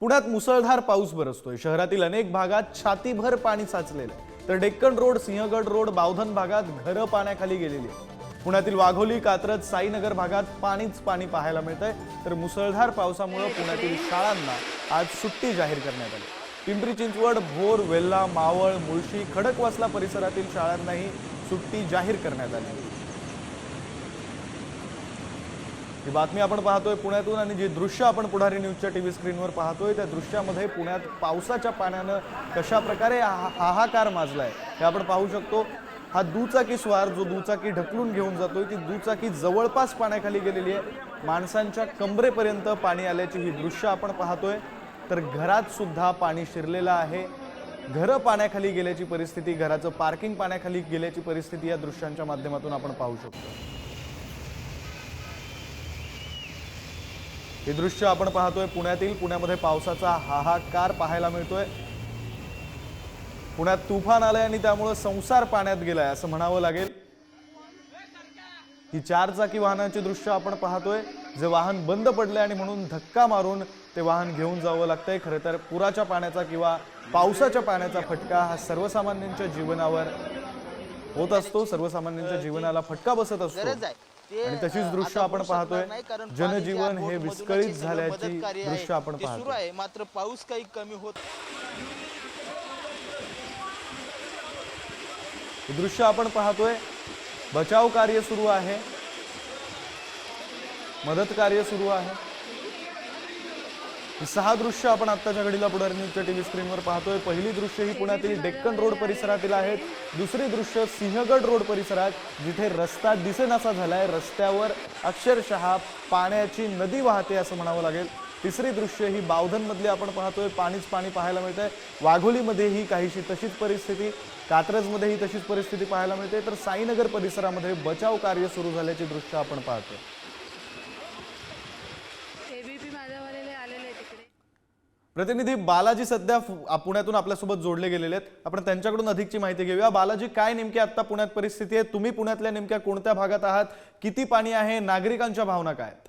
पुण्यात मुसळधार पाऊस बरसतोय. शहरातील अनेक भागात छातीभर पाणी साचलेलं आहे. तर डेक्कन रोड सिंहगड रोड बावधन भागात घरं पाण्याखाली गेलेली आहेत. पुण्यातील वाघोली कात्रज साईनगर भागात पाणीच पाणी पाहायला मिळतंय. तर मुसळधार पावसामुळे पुण्यातील शाळांना आज सुट्टी जाहीर करण्यात आली. पिंपरी चिंचवड भोर वेल्ला मावळ मुळशी खडकवासला परिसरातील शाळांनाही सुट्टी जाहीर करण्यात आली. ही बातमी आपण पाहतोय पुण्यातून आणि जी दृश्य आपण पुढारी न्यूजच्या टी व्ही स्क्रीनवर पाहतोय त्या दृश्यामध्ये पुण्यात पावसाच्या पाण्यानं कशा प्रकारे हा- हाहाकार माजलाय हे आपण पाहू शकतो. हा दुचाकी स्वार जो दुचाकी ढकलून घेऊन जातोय ती दुचाकी जवळपास पाण्याखाली गेलेली आहे. माणसांच्या कमरेपर्यंत पाणी आल्याची ही दृश्य आपण पाहतोय. तर घरात सुद्धा पाणी शिरलेलं आहे. घरं पाण्याखाली गेल्याची परिस्थिती घराचं पार्किंग पाण्याखाली गेल्याची परिस्थिती या दृश्यांच्या माध्यमातून आपण पाहू शकतो. हे दृश्य आपण पाहतोय पुण्यातील. पुण्यामध्ये पावसाचा हाहाकार पाहायला मिळतोय. पुण्यात तुफान आलंय आणि त्यामुळं संसार पाण्यात गेलाय असं म्हणावं लागेल. ही चार चाकी वाहनांची दृश्य आपण पाहतोय. जे वाहन बंद पडलंय आणि म्हणून धक्का मारून ते वाहन घेऊन जावं लागतंय. खरं तर पुराच्या पाण्याचा किंवा पावसाच्या पाण्याचा फटका हा सर्वसामान्यांच्या जीवनावर होत असतो. सर्वसामान्यांच्या जीवनाला फटका बसत असतो. आणि तशीच दृश्य आपण पाहतोय. जनजीवन हे विस्कळीत झाल्याची दृश्य आपण सुरू आहे मात्र पाऊस काही कमी होत हे दृश्य आपण पाहतोय. बचाव कार्य सुरू आहे. मदत कार्य सुरू आहे. सहा दृश्य आपण आत्ताच्या घडीला पुढारी न्यूजच्या टीव्ही स्क्रीनवर पाहतोय. पहिली दृश्य ही पुण्यातील डेक्कन रोड परिसरातील आहेत दुसरी दृश्य सिंहगड रोड परिसरात जिथे रस्ता दिसेनासा झालाय. रस्त्यावर अक्षरशः पाण्याची नदी वाहते असं म्हणावं लागेल. तिसरी दृश्य ही बावधनमधली आपण पाहतोय. पाणीच पाणी पाहायला मिळतंय. वाघोलीमध्येही काहीशी तशीच परिस्थिती कात्रजमध्येही तशीच परिस्थिती पाहायला मिळते. तर साईनगर परिसरामध्ये बचाव कार्य सुरू झाल्याची दृश्य आपण पाहतोय एबीपी माझ्यावालेले आलेले आहे तिकडे प्रतिनिधी बालाजी सध्या फु- पुण्यातून आपल्यासोबत जोडले गेलेले आहेत. आपण त्यांच्याकडून अधिकची माहिती घेऊया. बालाजी काय नेमकी आता पुण्यात परिस्थिती आहे? तुम्ही पुण्यातल्या नेमक्या कोणत्या भागात आहात? किती पाणी आहे? नागरिकांच्या भावना काय आहेत?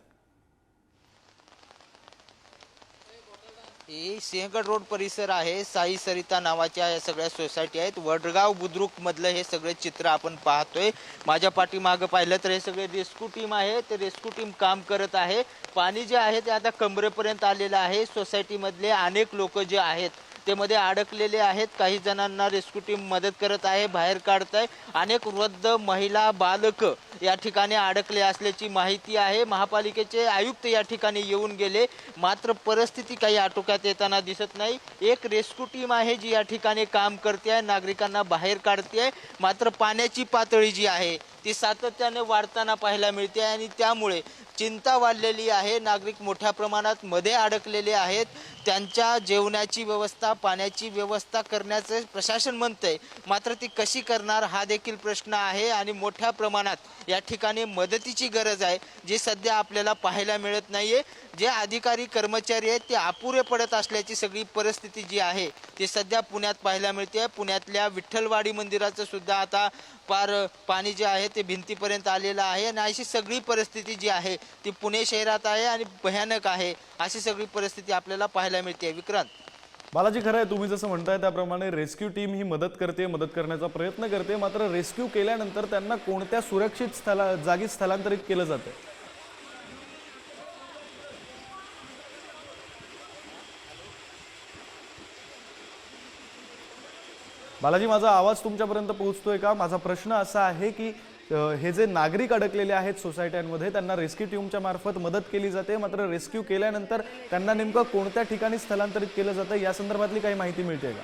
हे सिंहगड रोड परिसर आहे. साई सरिता नावाच्या या सगळ्या सोसायटी आहेत. वडगाव बुद्रुक मधलं हे सगळे चित्र आपण पाहतोय. माझ्या पाठीमागं पाहिलं तर हे सगळे रेस्क्यू टीम आहे. ते रेस्क्यू टीम काम करत आहे. पाणी जे आहे ते आता कमरेपर्यंत आलेलं आहे. सोसायटीमधले अनेक लोक जे आहेत ते मध्ये अडकलेले आहेत. काही जणांना रेस्क्यू टीम मदत करत आहे बाहेर काढत आहे अनेक वृद्ध महिला बालक या ठिकाणी अडकले असल्याची माहिती आहे. महापालिकेचे आयुक्त या ठिकाणी येऊन गेले. मात्र परिस्थिती काही आटोक्यात येताना दिसत नाही. एक रेस्क्यू टीम आहे जी या ठिकाणी काम करते आहे. नागरिकांना बाहेर काढते आहे. मात्र पाण्याची पातळी जी आहे ती सातत्याने वाढताना पाहायला मिळते आणि त्यामुळे चिंता वाढलेली आहे. नागरिक मोठ्या प्रमाणात मध्ये अडकलेले आहेत. त्यांच्या जेवणाची व्यवस्था पाण्याची व्यवस्था करण्याचं प्रशासन म्हणतंय. मात्र ती कशी करणार हा देखील प्रश्न आहे आणि मोठ्या प्रमाणात या ठिकाणी मदतीची गरज आहे जी सध्या आपल्याला पाहायला मिळत नाहीये. जे अधिकारी कर्मचारी आहेत ते अपुरे पडत असल्याची सगळी परिस्थिती जी आहे ती सध्या पुण्यात पाहायला मिळते. पुण्यातल्या विठ्ठलवाडी मंदिराचं सुद्धा आता पार पाणी जे आहे ते भिंतीपर्यंत आलेलं आहे आणि अशी सगळी परिस्थिती जी आहे ती पुणे शहरात आहे आणि भयानक आहे. अशी सगळी परिस्थिती आपल्याला पाहायला मिळते. विक्रांत. बालाजी खरं आहे तुम्ही जसं म्हणताय त्याप्रमाणे रेस्क्यू टीम ही मदत करते मदत करण्याचा प्रयत्न करते मात्र रेस्क्यू केल्यानंतर त्यांना कोणत्या सुरक्षित स्थला जागी स्थलांतरित केलं जातं? बालाजी माझा आवाज तुमच्यापर्यंत पोहोचतोय का? माझा प्रश्न असा आहे की हे जे नागरिक अडकलेले आहेत सोसायट्यांमध्ये त्यांना रेस्क्यू टीमच्या मार्फत मदत केली जाते. मात्र रेस्क्यू केल्यानंतर त्यांना नेमकं कोणत्या ठिकाणी स्थलांतरित केलं जातं या संदर्भातली काही माहिती मिळते का?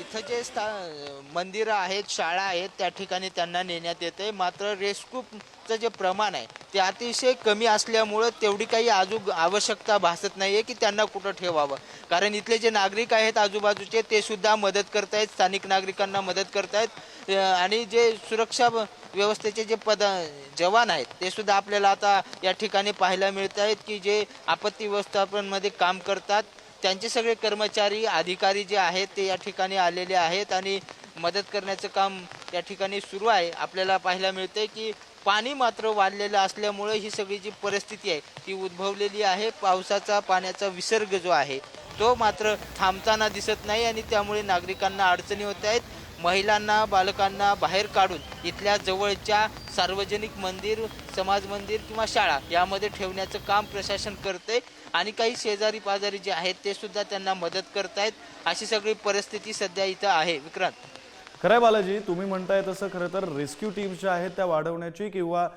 इथं जे स्था मंदिरं आहेत शाळा आहेत त्या ठिकाणी त्यांना नेण्यात येते मात्र रेस्क्यूचं जे प्रमाण आहे ते अतिशय कमी असल्यामुळं तेवढी काही अजून आवश्यकता भासत नाही आहे की त्यांना कुठं ठेवावं. कारण इथले जे नागरिक आहेत आजूबाजूचे ते सुद्धा मदत आहेत स्थानिक नागरिकांना मदत करत आहेत आणि जे सुरक्षा व्यवस्थेचे जे पद जवान आहेत ते सुद्धा आपल्याला आता या ठिकाणी पाहायला मिळत आहेत की जे आपत्ती व्यवस्थापनमध्ये काम करतात. त्यांचे सगळे कर्मचारी अधिकारी जे आहेत ते या ठिकाणी आलेले आहेत आणि मदत करण्याचं काम या ठिकाणी सुरू आहे. आपल्याला पाहायला मिळते की पाणी मात्र वाढलेलं असल्यामुळे ही सगळी जी परिस्थिती आहे ती उद्भवलेली आहे. पावसाचा पाण्याचा विसर्ग जो आहे तो मात्र थांबताना दिसत नाही आणि त्यामुळे नागरिकांना अडचणी होत आहेत. महिलांना बालकांना बाहेर काढून इथल्या जवळच्या सार्वजनिक मंदिर समाज मंदिर किंवा शाळा यामध्ये ठेवण्याचं काम प्रशासन करते आणि काही शेजारी पाजारी जे आहेत ते सुद्धा त्यांना मदत करतायत. अशी सगळी परिस्थिती सध्या इथं आहे. विक्रांत. खरंय बालाजी तुम्ही म्हणताय तसं खरं तर रेस्क्यू टीम्स ज्या आहेत त्या वाढवण्याची किंवा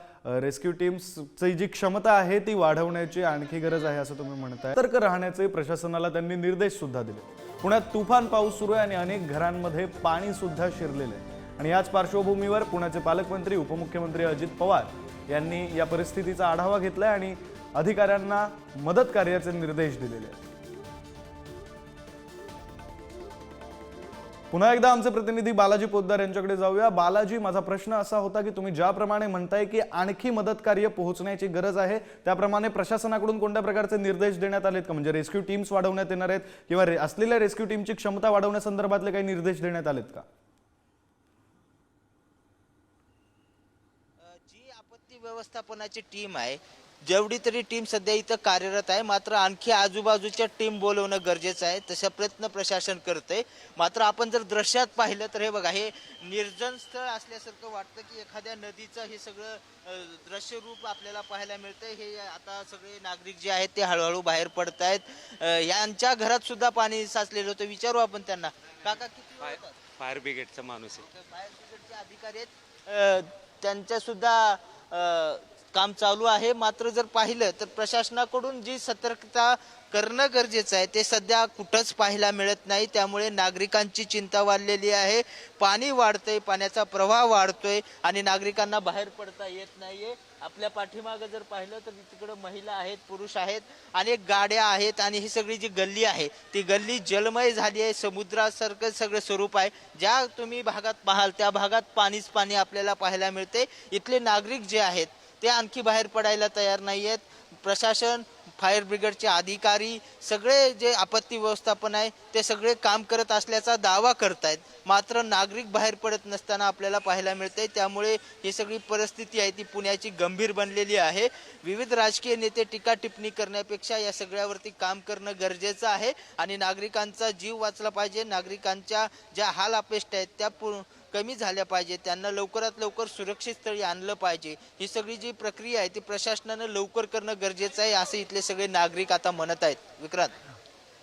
रेस्क्यू टीम्सची जी क्षमता आहे ती वाढवण्याची आणखी गरज आहे असं तुम्ही म्हणताय. सतर्क राहण्याचे प्रशासनाला त्यांनी निर्देश सुद्धा दिले. पुण्यात तुफान पाऊस सुरू आहे आणि अनेक घरांमध्ये पाणी सुद्धा शिरलेलं आहे. आणि याच पार्श्वभूमीवर पुण्याचे पालकमंत्री उपमुख्यमंत्री अजित पवार यांनी या परिस्थितीचा आढावा घेतलाय आणि अधिकाऱ्यांना मदत कार्याचे निर्देश दिलेले आहेत. पुन्हा एकदा आमचे प्रतिनिधी बालाजी पोद्दार यांच्याकडे जाऊया. बालाजी माझा प्रश्न असा होता की तुम्ही ज्याप्रमाणे म्हणताय की आणखी मदत कार्य पोहोचण्याची गरज आहे त्याप्रमाणे प्रशासनाकडून कोणत्या प्रकारचे निर्देश देण्यात आलेत? का म्हणजे रेस्क्यू टीम्स वाढवण्यात येणार आहेत किंवा रे- असलेल्या रेस्क्यू टीमची क्षमता वाढवण्यासंदर्भातले काही निर्देश देण्यात आलेत का? जी आपत्ती व्यवस्थापनाची टीम आहे जेवढी तरी टीम सध्या इथं कार्यरत आहे मात्र आणखी आजूबाजूच्या टीम बोलवणं गरजेचं आहे तशा प्रयत्न प्रशासन करते मात्र आपण जर दृश्यात पाहिलं तर हे बघा हे निर्जन स्थळ असल्यासारखं वाटतं की एखाद्या नदीचं हे सगळं दृश्य रूप आपल्याला पाहायला मिळतंय. हे आता सगळे नागरिक जे आहेत ते हळूहळू बाहेर पडत आहेत यांच्या घरात सुद्धा पाणी साचलेलं होतं. विचारू आपण त्यांना. काका किती? फायर ब्रिगेडचा माणूस आहे. फायर ब्रिगेडचे अधिकारी आहेत. त्यांच्या सुद्धा काम चालू आहे. मात्र जर पाहिलं तर प्रशासनाकडून जी सतर्कता करणं गरजेचं आहे ते सध्या कुठंच पाहायला मिळत नाही. त्यामुळे नागरिकांची चिंता वाढलेली आहे. पाणी वाढतंय पाण्याचा प्रवाह वाढतोय आणि नागरिकांना बाहेर पडता येत नाहीये. आपल्या पाठीमागं जर पाहिलं तर तिकडं महिला आहेत पुरुष आहेत अनेक गाड्या आहेत आणि ही सगळी जी गल्ली आहे ती गल्ली जलमय झाली आहे. समुद्रासारखं सगळं स्वरूप आहे. ज्या तुम्ही भागात पाहाल त्या भागात पाणीच पाणी आपल्याला पाहायला मिळते इथले नागरिक जे आहेत ते आणखी बाहेर पडायला तयार नाही आहेत प्रशासन फायर ब्रिगेडचे अधिकारी सगळे जे आपत्ती व्यवस्थापन आहे ते सगळे काम करत असल्याचा दावा करतायत. मात्र नागरिक बाहेर पडत नसताना आपल्याला पाहायला मिळते त्यामुळे ही सगळी परिस्थिती आहे ती पुण्याची गंभीर बनलेली आहे. विविध राजकीय नेते टीका टिप्पणी करण्यापेक्षा या सगळ्यावरती काम करणं गरजेचं आहे. आणि नागरिकांचा जीव वाचला पाहिजे. नागरिकांच्या ज्या हाल अपेष्ट आहेत त्या पू कमी झाल्या पाहिजे त्यांना लवकरात लवकर सुरक्षित स्थळी आणलं पाहिजे. ही सगळी जी प्रक्रिया आहे ती प्रशासनानं लवकर करणं गरजेचं आहे असं इथले सगळे नागरिक आता म्हणत आहेत. विक्रांत.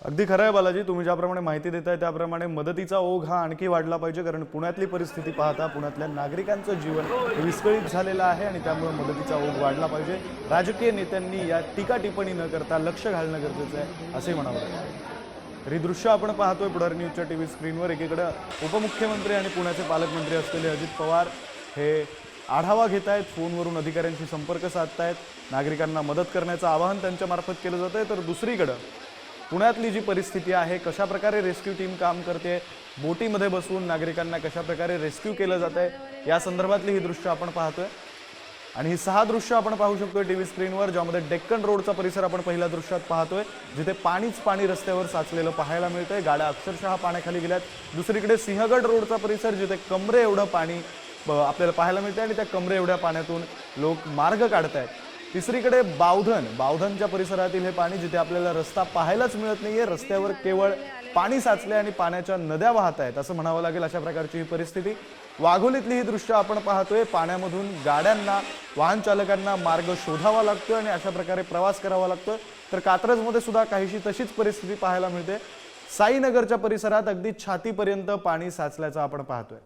अगदी खरं आहे बालाजी तुम्ही ज्याप्रमाणे माहिती देताय त्याप्रमाणे मदतीचा ओघ हा आणखी वाढला पाहिजे कारण पुण्यातली परिस्थिती पाहता पुण्यातल्या नागरिकांचं जीवन विस्कळीत झालेलं आहे आणि त्यामुळे मदतीचा ओघ वाढला पाहिजे. राजकीय नेत्यांनी या टीका टिप्पणी न करता लक्ष घालणं गरजेचं आहे असे म्हणावं लागेल. तर ही दृश्य आपण पाहतोय पुढारी न्यूजच्या टी व्ही स्क्रीनवर. एकीकडं उपमुख्यमंत्री आणि पुण्याचे पालकमंत्री असलेले अजित पवार हे आढावा घेत आहेत फोनवरून अधिकाऱ्यांशी संपर्क साधतायत नागरिकांना मदत करण्याचं आवाहन त्यांच्यामार्फत केलं जात आहे तर दुसरीकडं पुण्यातली जी परिस्थिती आहे कशा प्रकारे रेस्क्यू टीम काम करते बोटीमध्ये बसून नागरिकांना कशाप्रकारे रेस्क्यू केलं जात आहे या संदर्भातली ही दृश्य आपण पाहतोय. आणि ही सहा दृश्य आपण पाहू शकतोय टीव्ही स्क्रीनवर ज्यामध्ये डेक्कन रोडचा परिसर आपण पहिल्या दृश्यात पाहतोय जिथे पाणीच पाणी रस्त्यावर साचलेलं पाहायला मिळतंय. गाड्या अक्षरशः पाण्याखाली गेल्यात. दुसरीकडे सिंहगड रोडचा परिसर जिथे कमरे एवढं पाणी आपल्याला पाहायला मिळतंय आणि त्या कमरे एवढ्या पाण्यातून लोक मार्ग काढतायत. तिसरीकडे बावधन बावधनच्या परिसरातील हे पाणी जिथे आपल्याला रस्ता पाहायलाच मिळत नाहीये. रस्त्यावर केवळ पाणी साचले आणि पाण्याच्या नद्या वाहत आहेत असं म्हणावं लागेल अशा प्रकारची ही परिस्थिती. वाघोलीतली ही दृश्य आपण पाहतोय. पाण्यामधून गाड्यांना वाहन चालकांना मार्ग शोधावा लागतोय आणि अशा प्रकारे प्रवास करावा लागतोय. तर कात्रजमध्ये सुद्धा काहीशी तशीच परिस्थिती पाहायला मिळते. साईनगरच्या परिसरात अगदी छातीपर्यंत पाणी साचल्याचं आपण पाहतोय.